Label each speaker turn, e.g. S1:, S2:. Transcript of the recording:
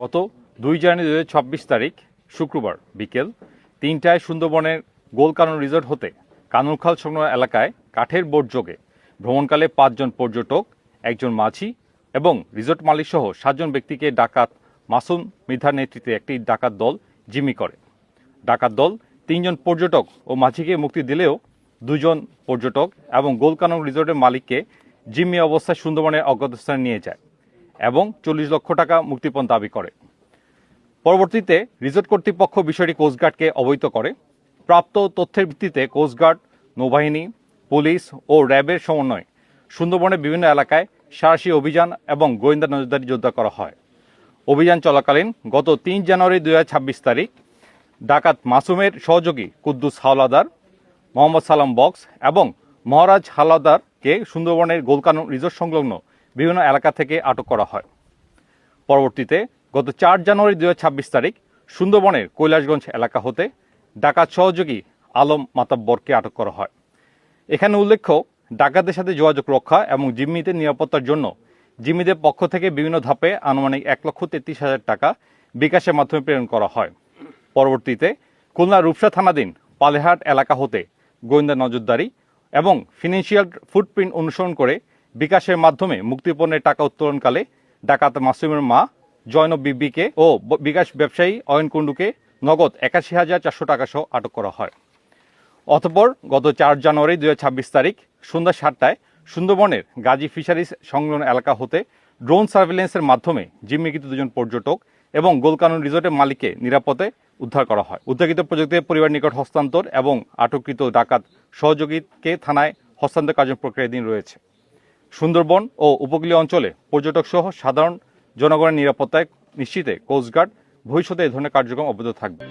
S1: গত দুই জানুয়ারি দু ছাব্বিশ তারিখ, শুক্রবার বিকেল তিনটায় সুন্দরবনের গোলকানন রিসোর্ট হতে কানুরখাল সংলগ্ন এলাকায় কাঠের বোট যোগে ভ্রমণকালে পাঁচজন পর্যটক, একজন মাঝি এবং রিসোর্ট মালিক সহ সাতজন ব্যক্তিকে ডাকাত মাসুম মৃধার নেতৃত্বে একটি ডাকাত দল জিম্মি করে। ডাকাত দল তিনজন পর্যটক ও মাঝিকে মুক্তি দিলেও দুজন পর্যটক এবং গোলকানন রিসোর্টের মালিককে জিম্মি অবস্থায় সুন্দরবনের অজ্ঞাত স্থানে নিয়ে যায়। এবং চল্লিশ লক্ষ টাকা মুক্তিপণ দাবি করে। পরবর্তীতে রিসোর্ট কর্তৃপক্ষ বিষয়টি কোস্টগার্ডকে অবহিত করে। প্রাপ্ত তথ্যের ভিত্তিতে কোস্টগার্ড নৌবাহিনী, পুলিশ ও র্যাবের সমন্বয়ে সুন্দরবনের বিভিন্ন এলাকায় সারাশি অভিযান এবং গোয়েন্দা নজরদারি যোদ্ধা করা হয়। অভিযান চলাকালীন গত তিন জানুয়ারি দু হাজার ছাব্বিশ তারিখ ডাকাত মাসুমের সহযোগী কুদ্দুস হাওলাদার, মোহাম্মদ সালাম বক্স এবং মহারাজ হাওলাদারকে সুন্দরবনের গোলকানন রিসোর্ট সংলগ্ন বিভিন্ন এলাকা থেকে আটক করা হয়। পরবর্তীতে গত চার জানুয়ারি দু হাজার ছাব্বিশ তারিখ সুন্দরবনের কৈলাসগঞ্জ এলাকা হতে ডাকাত সহযোগী আলম মাতাব্বরকে আটক করা হয়। এখানে উল্লেখ্য, ডাকাতদের সাথে যোগাযোগ রক্ষা এবং জিম্মিদের নিরাপত্তার জন্য জিম্মিদের পক্ষ থেকে বিভিন্ন ধাপে আনুমানিক এক লক্ষ তেত্রিশ হাজার টাকা বিকাশের মাধ্যমে প্রেরণ করা হয়। পরবর্তীতে খুলনা রূপসা থানাধীন পালেহাট এলাকা হতে গোয়েন্দা নজরদারি এবং ফিনান্সিয়াল ফুটপ্রিন্ট অনুসরণ করে বিকাশের মাধ্যমে মুক্তিপণের টাকা উত্তোলনকালে ডাকাত মাসুমের মা, জয়নব বিবিকে ও বিকাশ ব্যবসায়ী অয়ন কুণ্ডুকে নগদ একাশি হাজার চারশো টাকা সহ আটক করা হয়। অতঃপর গত চার জানুয়ারি দুই হাজার ছাব্বিশ তারিখ সন্ধ্যা সাতটায় সুন্দরবনের গাজী ফিশারিজ সংলগ্ন এলাকা হতে ড্রোন সার্ভেলেন্সের মাধ্যমে জিম্মিকৃত দুজন পর্যটক এবং গোলকানন রিসোর্টের মালিককে নিরাপদে উদ্ধার করা হয়। উদ্ধারকৃত প্রযুক্তির পরিবার নিকট হস্তান্তর এবং আটককৃত ডাকাত সহযোগীকে থানায় হস্তান্তর কার্য প্রক্রিয়াধীন রয়েছে। সুন্দরবন ও উপকূলীয় অঞ্চলে পর্যটক সহ সাধারণ জনগণের নিরাপত্তায় নিশ্চিতে কোস্টগার্ড ভবিষ্যতে এই ধরনের কার্যক্রম অব্যাহত থাকবে।